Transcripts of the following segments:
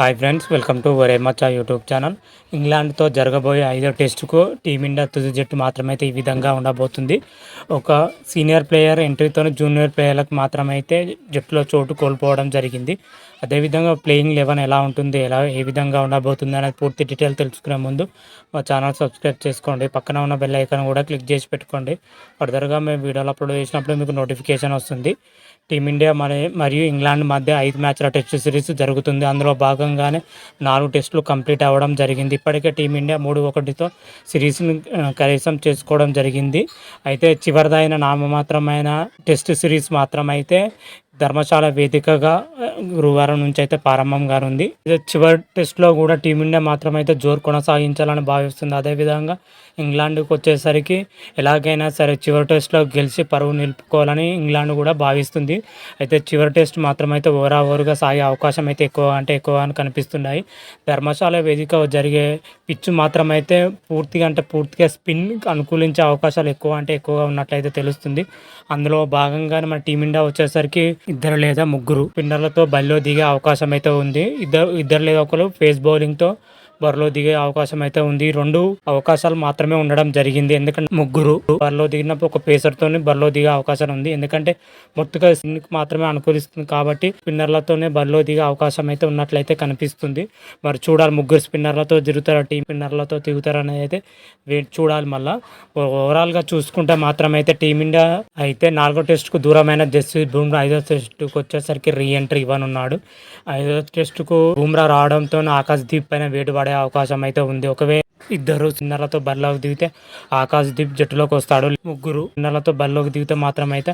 Hi friends welcome to వరేమచ్చా YouTube channel ఇంగ్లాండ్తో జరగబోయే ఐదో టెస్టుకు టీమిండియా తుది జట్టు మాత్రమైతే ఈ విధంగా ఉండబోతుంది. ఒక సీనియర్ ప్లేయర్ ఎంట్రీతో జూనియర్ ప్లేయర్లకు మాత్రమైతే జట్టులో చోటు కోల్పోవడం జరిగింది. అదేవిధంగా ప్లేయింగ్ లెవెన్ ఎలా ఉంటుంది ఎలా ఏ విధంగా ఉండబోతుంది అనేది పూర్తి డీటెయిల్ తెలుసుకునే ముందు మా ఛానల్ సబ్స్క్రైబ్ చేసుకోండి. పక్కన ఉన్న బెల్ ఐకాన్ కూడా క్లిక్ చేసి పెట్టుకోండి. ఫర్దర్గా మేము వీడియోలు అప్లోడ్ చేసినప్పుడు మీకు నోటిఫికేషన్ వస్తుంది. టీమిండియా మరి మరియు ఇంగ్లాండ్ మధ్య ఐదు మ్యాచ్ల టెస్ట్ సిరీస్ జరుగుతుంది. అందులో భాగంగానే నాలుగు టెస్టులు కంప్లీట్ అవ్వడం జరిగింది. ఇప్పటికే టీమిండియా మూడు ఒకటితో సిరీస్ని కనీసం చేసుకోవడం జరిగింది. అయితే చివరిదైన నామమాత్రమైన టెస్ట్ సిరీస్ మాత్రమైతే ధర్మశాల వేదికగా గురువారం నుంచి అయితే ప్రారంభం కానుంది. చివరి టెస్ట్లో కూడా టీమిండియా మాత్రమైతే జోరు కొనసాగించాలని భావిస్తుంది. అదేవిధంగా ఇంగ్లాండ్కి వచ్చేసరికి ఎలాగైనా సరే చివరి టెస్ట్లో గెలిచి పరువు నిలుపుకోవాలని ఇంగ్లాండ్ కూడా భావిస్తుంది. అయితే చివరి టెస్ట్ మాత్రమైతే ఓవరా ఓవర్గా సాగే అవకాశం అయితే ఎక్కువ అంటే ఎక్కువ అని కనిపిస్తున్నాయి. ధర్మశాల వేదిక జరిగే పిచ్చు మాత్రమైతే పూర్తిగా అంటే పూర్తిగా స్పిన్ అనుకూలించే అవకాశాలు ఎక్కువ అంటే ఎక్కువగా ఉన్నట్లయితే తెలుస్తుంది. అందులో భాగంగానే మన టీమిండియా వచ్చేసరికి ఇద్దరు లేదా ముగ్గురు. స్పిన్నర్లతో బరిలో దిగే అవకాశం అయితే ఉంది. ఇద్దరు ఇద్దరు లేదా ఒకరు ఫేస్ బౌలింగ్తో బరిలో దిగే అవకాశం అయితే ఉంది. రెండు అవకాశాలు మాత్రమే ఉండడం జరిగింది. ఎందుకంటే ముగ్గురు బరిలో దిగినప్పుడు ఒక పేసర్తోనే బరిలో దిగే అవకాశం ఉంది. ఎందుకంటే మొత్తగా స్పిన్ మాత్రమే అనుకూలిస్తుంది కాబట్టి స్పిన్నర్లతోనే బరిలో దిగే అవకాశం అయితే ఉన్నట్లయితే కనిపిస్తుంది. మరి చూడాలి ముగ్గురు స్పిన్నర్లతో తిరుగుతారా టీం స్పిన్నర్లతో తిరుగుతారా అనేది అయితే వెయిట్ చూడాలి మళ్ళీ. ఓవరాల్గా చూసుకుంటే అయితే టీమిండియా అయితే నాలుగో టెస్ట్కు దూరమైన జస్ప్రీత్ బుమ్రా ఐదో టెస్ట్కి వచ్చేసరికి రీ ఎంట్రీ ఇవ్వనున్నాడు. ఐదో టెస్ట్కు బుమ్రా రావడంతో ఆకాశ్ దీప్ పైన వేటు పడే అవకాశం అయితే ఉంది. ఒకవే ఇద్దరు చిన్నలతో బరిలోకి దిగితే ఆకాశ్ దీప్ జట్టులోకి వస్తాడు. ముగ్గురు చిన్నలతో బరిలోకి దిగితే మాత్రం అయితే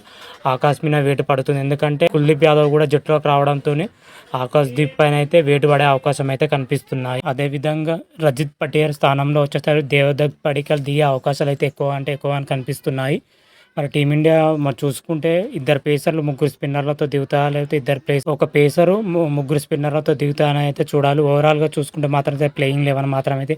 ఆకాశ్ మీద వేటు పడుతుంది. ఎందుకంటే కుల్దీప్ యాదవ్ కూడా జట్టులోకి రావడంతో ఆకాశ్ దీప్ పైన అయితే వేటు పడే అవకాశం అయితే కనిపిస్తున్నాయి. అదేవిధంగా రజిత్ పటేర్ స్థానంలో వచ్చేసరికి దేవదత్ పడికల్ దిగే అవకాశాలు అయితే ఎక్కువ అంటే ఎక్కువ అని కనిపిస్తున్నాయి. మరి టీమిండియా మరి చూసుకుంటే ఇద్దరు పేసర్లు ముగ్గురు స్పిన్నర్లతో దిగుతా లేకపోతే ఇద్దరు ప్లేస్ ఒక పేసరు ముగ్గురు స్పిన్నర్లతో దిగుతా అని అయితే చూడాలి. ఓవరాల్గా చూసుకుంటే మాత్రం అయితే ప్లేయింగ్ లెవెన్ మాత్రం అయితే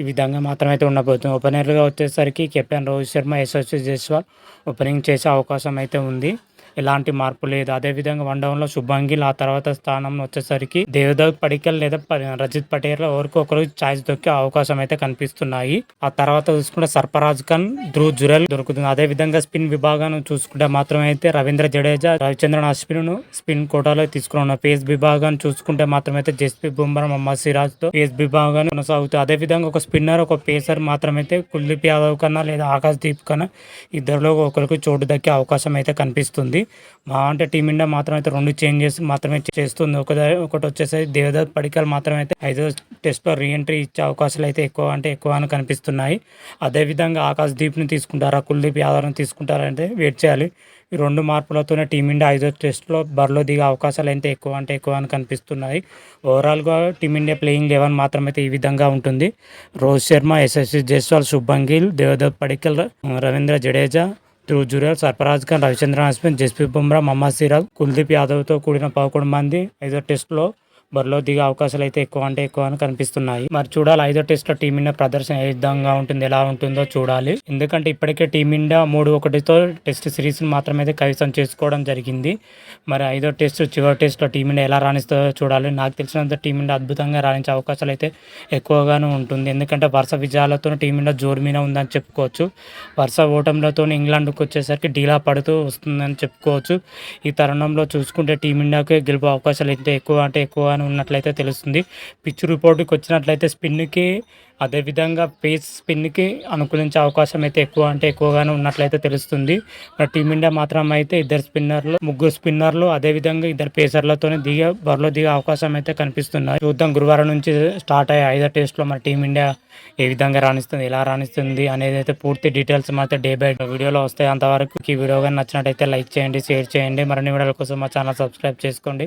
ఈ విధంగా మాత్రమైతే ఉండబోతుంది. ఓపెనర్గా వచ్చేసరికి కెప్టెన్ రోహిత్ శర్మ యశస్వి జైస్వాల్ ఓపెనింగ్ చేసే అవకాశం అయితే ఉంది. ఎలాంటి మార్పు లేదు. అదేవిధంగా వన్ డౌన్లో శుభం గిల్ ఆ తర్వాత స్థానంలో వచ్చేసరికి దేవదత్ పడికల్ లేదా ప- రజిత్ పటేల్ ఎవరికి ఒకరు ఛాయిస్ దొక్కే అవకాశం అయితే కనిపిస్తున్నాయి. ఆ తర్వాత చూసుకుంటే సర్పరాజ్ ఖాన్ ధ్రువ్ జురల్ దొరుకుతుంది. అదే విధంగా స్పిన్ విభాగాన్ని చూసుకుంటే మాత్రం అయితే రవీంద్ర జడేజా రవిచంద్రన్ అశ్విన్ స్పిన్ కోటాలో తీసుకున్న పేస్ విభాగాన్ని చూసుకుంటే మాత్రం అయితే జస్పీ బుమ్రా మొహమ్మద్ సిరాజ్తో పేస్ విభాగాన్ని కొనసాగుతుంది అదే విధంగా ఒక స్పిన్నర్ ఒక పేసర్ మాత్రమైతే కుల్దీప్ యాదవ్ కన్నా లేదా ఆకాశ్ దీప్ కన్నా ఇద్దరిలో ఒకరికి చోటు దక్కే అవకాశం అయితే కనిపిస్తుంది. మా అంటే టీమిండియా మాత్రం అయితే రెండు చేంజెస్ మాత్రమే చేస్తుంది. ఒక ఒకటి వచ్చేసరికి దేవదత్ పడికల్ మాత్రం అయితే ఐదో టెస్ట్లో రీఎంట్రీ ఇచ్చే అవకాశాలు అయితే ఎక్కువ అంటే ఎక్కువ అని కనిపిస్తున్నాయి. అదేవిధంగా ఆకాశ్ దీప్ని తీసుకుంటారా కుల్దీప్ యాదవ్ని తీసుకుంటారా అంటే వెయిట్ చేయాలి. ఈ రెండు మార్పులతోనే టీమిండియా ఐదో టెస్ట్లో బరిలో దిగే అవకాశాలు అయితే ఎక్కువ అంటే ఎక్కువ అని కనిపిస్తున్నాయి. ఓవరాల్గా టీమిండియా ప్లేయింగ్ లెవెన్ మాత్రమైతే ఈ విధంగా ఉంటుంది. రోహిత్ శర్మ ఎస్ఎస్సి జైస్వాల్ శుభంగిల్ దేవదత్ పడికల్ రవీంద్ర జడేజా జురేల్ సర్ఫరాజ్ ఖాన్ రవిచంద్రన్ అశ్విన్ జస్ప్రీత్ బుమ్రా మహమ్మద్ సిరాజ్ కుల్దీప్ యాదవ్తో కూడిన పదకొండు మంది ఐదో టెస్ట్లో బరిలో దిగే అవకాశాలు అయితే ఎక్కువ అంటే ఎక్కువ అని కనిపిస్తున్నాయి. మరి చూడాలి ఐదో టెస్ట్లో టీమిండియా ప్రదర్శన ఏ విధంగా ఉంటుంది ఎలా ఉంటుందో చూడాలి. ఎందుకంటే ఇప్పటికే టీమిండియా మూడు ఒకటితో టెస్ట్ సిరీస్ మాత్రమే కైవసం చేసుకోవడం జరిగింది. మరి ఐదో టెస్ట్ చివరి టెస్ట్లో టీమిండియా ఎలా రాణిస్తుందో చూడాలి. నాకు తెలిసినంత టీమిండియా అద్భుతంగా రాణించే అవకాశాలు అయితే ఎక్కువగానే ఉంటుంది. ఎందుకంటే వరుస విజయాలతో టీమిండియా జోరు మీద ఉందని చెప్పుకోవచ్చు. వరుస ఓటంలతో ఇంగ్లాండ్కి వచ్చేసరికి డీలా పడుతూ వస్తుందని చెప్పుకోవచ్చు. ఈ తరుణంలో చూసుకుంటే టీమిండియాకే గెలుపు అవకాశాలు అయితే ఎక్కువ అంటే ఎక్కువగానే అని ఉన్నట్లయితే తెలుస్తుంది. పిచ్ రిపోర్ట్కి వచ్చినట్లయితే స్పిన్కి అదేవిధంగా పేస్ స్పిన్కి అనుకూలించే అవకాశం అయితే ఎక్కువ అంటే ఎక్కువగానే ఉన్నట్లయితే తెలుస్తుంది. మరి టీమిండియా మాత్రం అయితే ఇద్దరు స్పిన్నర్లు ముగ్గురు స్పిన్నర్లు అదేవిధంగా ఇద్దరు పేసర్లతోనే దిగే బరిలో దిగే అవకాశం అయితే కనిపిస్తున్నాయి. చూద్దాం గురువారం నుంచి స్టార్ట్ అయ్యే ఐదో టెస్ట్లో మన టీమిండియా ఏ విధంగా రాణిస్తుంది ఎలా రాణిస్తుంది అనేది అయితే పూర్తి డీటెయిల్స్ మాత్రం డే బై వీడియోలో వస్తాయి. అంతవరకు ఈ వీడియో కానీ నచ్చినట్టయితే లైక్ చేయండి షేర్ చేయండి. మరిన్ని వీడియోల కోసం మా ఛానల్ సబ్స్క్రైబ్ చేసుకోండి.